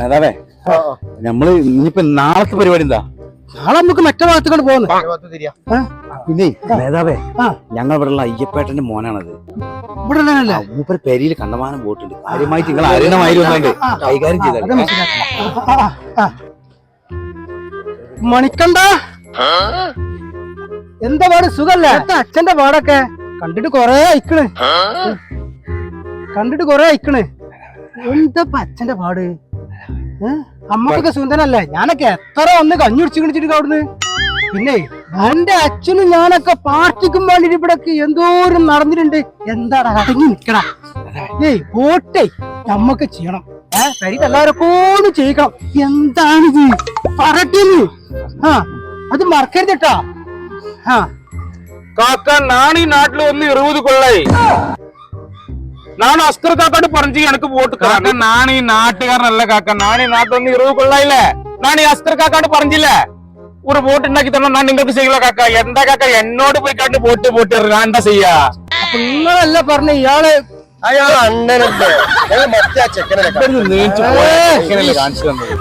നേതാവേ നമ്മൾ ഇനിയിപ്പോ നാളത്തെ പരിപാടി എന്താ? നാളെ നമുക്ക് മറ്റേ ഭാഗത്തേക്കൊണ്ട് പോകുന്നത്. പിന്നെ നേതാവേ ഞങ്ങൾ ഇവിടെ ഉള്ള അയ്യപ്പേട്ടന്റെ മോനാണത്. ഇവിടെ? മൂപ്പര് പെരിയിൽ കണ്ടമാനം പോയിട്ടുണ്ട് കാര്യമായിട്ട് നിങ്ങൾ അരുണമായിരുന്നു കൈകാര്യം ആ. മണിക്കണ്ട എന്താ പാട്? സുഖല്ല? അച്ഛന്റെ പാടൊക്കെ? കണ്ടിട്ട് കൊറേ അയക്കണ്. കണ്ടിട്ട് കൊറേ അയക്കണ്. എന്താ അച്ഛന്റെ പാട്? അമ്മക്കൊക്കെ സുന്ദരല്ലേ? ഞാനൊക്കെ എത്ര ഒന്ന് കഞ്ഞുടിച്ച് കിണിച്ചിട്ട് അവിടുന്ന്? പിന്നെ എന്റെ അച്ഛനും ഞാനൊക്കെ പാർട്ടിക്കും വേണ്ടിട്ട് ഇവിടെ എന്തോരം നടന്നിട്ടുണ്ട്. എന്താടാ അടങ്ങി നിക്കടാ ഏയ് പോട്ടെ. നമ്മക്ക് ചെയ്യണം. ഏഹ് പരിക്ക് എല്ലാവരൊക്കെ ചെയ്യിക്കണം. എന്താണ് ഇത് പറട്ടിന്ന്. ആ അത് മറക്കരുതട്ടാ ആ. കാക്ക നാണി നാട്ടിൽ ഒന്ന് ഇരുപത് കൊള്ളായി. നാണ് അസ്കർ കാക്കാട് പറഞ്ഞു എനക്ക് വോട്ട് കാക്ക നാണ് ഈ നാട്ടുകാരനല്ല കാക്ക നാണ് ഈ നാട്ടിൽ ഒന്ന് ഇരുപത് കൊള്ളായില്ലേ നാണ് ഈ അസ്കർ കാക്കാട് പറഞ്ഞില്ലേ ഒരു വോട്ട് ഉണ്ടാക്കി തന്നെ ഞാൻ നിങ്ങൾക്ക് ചെയ്യില്ല കാക്ക എന്താ കാക്ക എന്നോട് പോയി കണ്ട് വോട്ട് വോട്ട് ഞാൻ എന്താ ചെയ്യാ അപ്പൊ നിങ്ങളല്ല പറഞ്ഞ ഇയാള് അയാൾ അണ്ണനല്ലേ ഞങ്ങൾ മറ്റേ ആ ചെക്കനെ നീച്ചു പോയ ചെക്കനല്ലേ കാണിച്ചു തന്നത്